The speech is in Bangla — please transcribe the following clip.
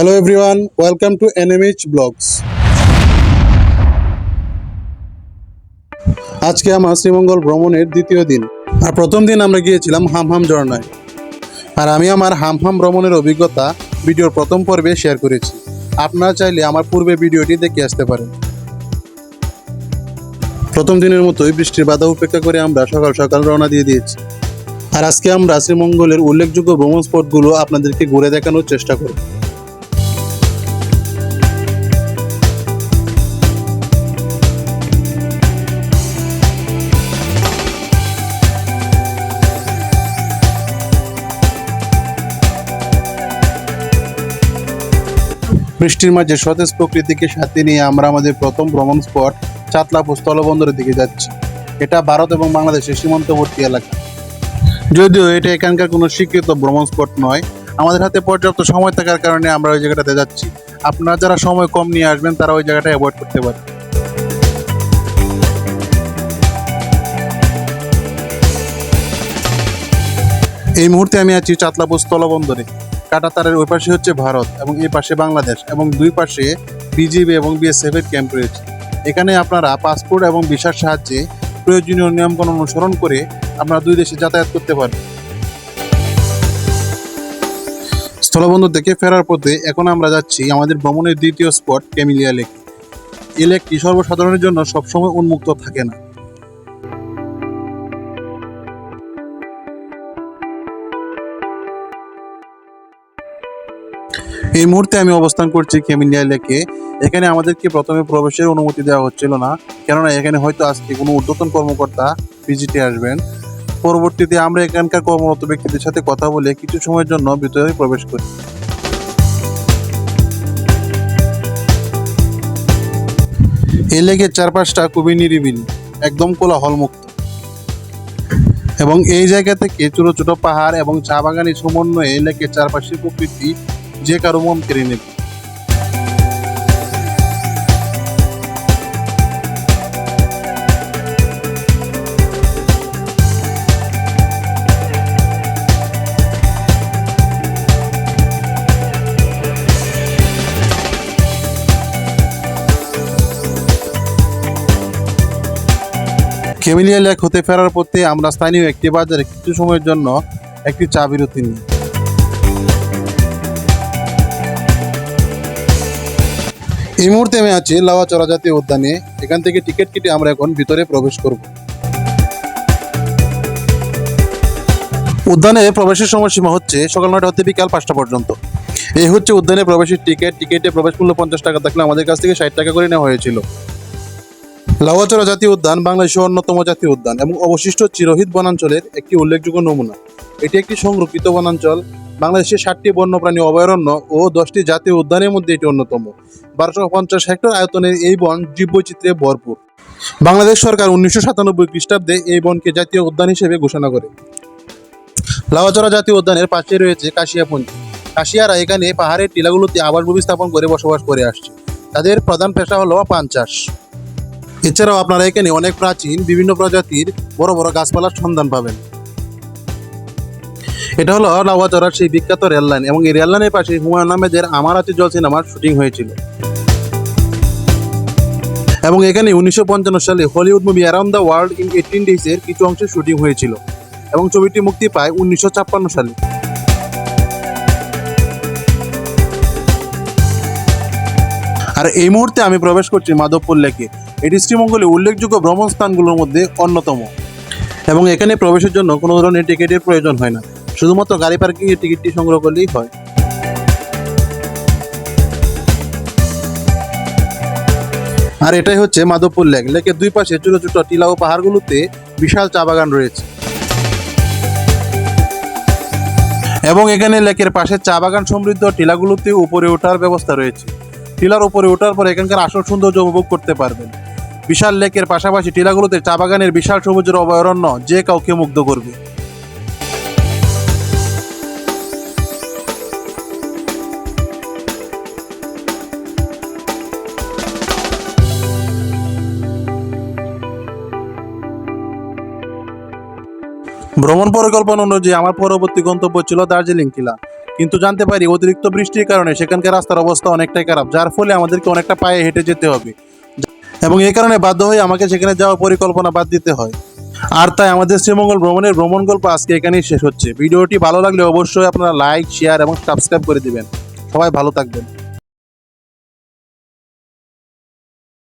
Hello everyone welcome to N M H blogs আজকে আমার শ্রীমঙ্গল ভ্রমণের দ্বিতীয় দিন। আর প্রথম দিন আমরা গিয়েছিলাম হাম হাম ঝর্ণায়। আর আমি আমার হাম হাম ভ্রমণের অভিজ্ঞতা ভিডিওর প্রথম পর্বে শেয়ার করেছি। আপনারা চাইলে আমার পূর্বে ভিডিওটি দেখে আসতে পারেন। প্রথম দিনের মতোই বৃষ্টির বাধা উপেক্ষা করে আমরা সকাল সকাল রওনা দিয়ে দিয়েছি। আর আজকে আমরা শ্রীমঙ্গলের উল্লেখযোগ্য ভ্রমণ স্পটগুলো আপনাদেরকে ঘুরে দেখানোর চেষ্টা করব। বৃষ্টির মাঝে সতেজ প্রকৃতিকে সাথে নিয়ে আমরা আমাদের প্রথম ভ্রমণ স্পট চাতলাপুর স্থলবন্দরের দিকে যাচ্ছি। এটা ভারত এবং বাংলাদেশের সীমান্তবর্তী এলাকা। যদিও এটা এখানকার কোনো স্বীকৃত ভ্রমণ স্পট নয়, আমাদের হাতে পর্যাপ্ত সময় থাকার কারণে আমরা ওই জায়গাটাতে যাচ্ছি। আপনারা যারা সময় কম নিয়ে আসবেন, তারা ওই জায়গাটা অ্যাভয়েড করতে পারে এই মুহূর্তে আমি আছি চাতলাপুর স্থলবন্দরে। কাটাতারের ওই পাশে হচ্ছে ভারত এবং এই পাশে বাংলাদেশ এবং দুই পাশে বিজিবি এবং বিএসএফ এর ক্যাম্প রয়েছে। এখানে আপনারা পাসপোর্ট এবং ভিসার সাহায্যে প্রয়োজনীয় নিয়মকানুন অনুসরণ করে আপনারা দুই দেশে যাতায়াত করতে পারবেন স্থলবন্দর থেকে ফেরার পথে এখন আমরা যাচ্ছি আমাদের ভ্রমণের দ্বিতীয় স্পট ক্যামিলিয়া লেক। এই লেকটি সর্বসাধারণের জন্য সবসময় উন্মুক্ত থাকে না। এই মুহূর্তে আমি অবস্থান করছি কেমিলিয়া লেকে। এখানে আমাদেরকে প্রথমে প্রবেশের অনুমতি দেওয়া হচ্ছিল না, কেননা এখানে হয়তো আজকে কোনো ঊর্ধ্বতন কর্মকর্তা ভিজিটে আসবেন। পরবর্তীতে আমরা এখানকার কর্মরত ব্যক্তিদের সাথে কথা বলে কিছু সময়ের জন্য ভিতরে প্রবেশ করি। এই লেকের চারপাশটা খুবই নিরিবিলি, একদম কোলাহলমুক্ত। এবং এই জায়গা থেকে ছোট ছোট পাহাড় এবং চা বাগানের সমন্বয়ে লেকের চারপাশের প্রকৃতি যে কারও মন কেড়ে নেবে। কেমিলিয়া লেক হতে ফেরার পথে আমরা স্থানীয় একটি বাজারে কিছু সময়ের জন্য একটি চা বিরতি নিই। এই মুহূর্তে আমি আছি লাওয়া চড়া জাতীয় উদ্যানে। এখান থেকে টিকিট কেটে আমরা এখন ভিতরে প্রবেশ করব। উদ্যানে প্রবেশের সময়সীমা হচ্ছে সকাল নয়টা হতে বিকাল পাঁচটা পর্যন্ত। এই হচ্ছে উদ্যানে প্রবেশের টিকিট। টিকিটে প্রবেশ মূল্য পঞ্চাশ টাকা থাকলে আমাদের কাছ থেকে ষাট টাকা করে নেওয়া হয়েছিল। লাওয়াচড়া জাতীয় উদ্যান বাংলাদেশের অন্যতম জাতীয় উদ্যান এবং অবশিষ্ট চিরহিত বনাঞ্চলের একটি উল্লেখযোগ্য নমুনা। এটি একটি সংরক্ষিত বনাঞ্চল। বাংলাদেশের ষাটটি বন্যপ্রাণী অভয়ারণ্য ও দশটি জাতীয় উদ্যানের মধ্যে এটি অন্যতম। বারোশো পঞ্চাশ হেক্টর আয়তনের এই বন জীববৈচিত্র্যে ভরপুর। বাংলাদেশ সরকার উনিশশো সাতানব্বই খ্রিস্টাব্দে এই বনকে জাতীয় উদ্যান হিসেবে ঘোষণা করে। লাওয়াচড়া জাতীয় উদ্যানের পাশে রয়েছে কাশিয়াপঞ্জি। কাশিয়ারা এখানে পাহাড়ের টিলাগুলোতে আবাসভূমি স্থাপন করে বসবাস করে আসছে। তাদের প্রধান পেশা হলো পান চাষ। এছাড়াও আপনারা এখানে অনেক প্রাচীন, বিভিন্ন প্রজাতির বড় বড় গাছপালার সন্ধান পাবেন। এটা হলো লাওয়াচড়ার সেই বিখ্যাত রেল লাইন এবং এই রেল লাইনের পাশে হুমায়ুন আহমেদের আমার আছে জল সিনেমার শুটিং হয়েছিল। এবং এখানে উনিশশো পঞ্চান্ন সালে Hollywood movie around the world in eighteen ডেজের কিছু অংশে শুটিং হয়েছিল এবং ছবিটি মুক্তি পায় উনিশশো ছাপ্পান্ন সালে। আর এই মুহূর্তে আমি প্রবেশ করছি মাধবপুর লেকে। এটি শ্রীমঙ্গলে উল্লেখযোগ্য ভ্রমণ স্থানগুলোর মধ্যে অন্যতম। এবং এখানে প্রবেশের জন্য কোনো ধরনের টিকিটের প্রয়োজন হয় না। শুধুমাত্র গাড়ি পার্কিং এর টিকিটটি সংগ্রহ করলেই হয়। আর এটাই হচ্ছে মাধবপুর লেক। লেকের দুই পাশে ছোট ছোট টিলা ও পাহাড়গুলোতে বিশাল চা বাগান রয়েছে। এবং এখানে লেকের পাশে চা বাগান সমৃদ্ধ টিলাগুলোতে উপরে ওঠার ব্যবস্থা রয়েছে। টিলার উপরে ওঠার পর এখানকার আসল সৌন্দর্য উপভোগ করতে পারবেন। বিশাল লেকের পাশাপাশি টিলাগুলোতে চা বাগানের বিশাল সবুজের অভয়ারণ্য যে কাউকে মুগ্ধ করবে। ভ্রমণ পরিকল্পনা অনুযায়ী আমার পরবর্তী গন্তব্য ছিল দার্জিলিং টিলা। কিন্তু জানতে পারি অতিরিক্ত বৃষ্টির কারণে সেখানকার রাস্তার অবস্থা অনেকটাই খারাপ, যার ফলে আমাদেরকে অনেকটা পায়ে হেঁটে যেতে হবে। এবং এই কারণে বাধ্য হয়ে আমাকে সেখানে যাওয়ার পরিকল্পনা বাদ দিতে হয়। আর তাই আমাদের শ্রীমঙ্গল ভ্রমণের ভ্রমণ গল্প আজকে এখানেই শেষ হচ্ছে। ভিডিওটি ভালো লাগলে অবশ্যই আপনারা লাইক, শেয়ার এবং সাবস্ক্রাইব করে দিবেন। সবাই ভালো থাকবেন।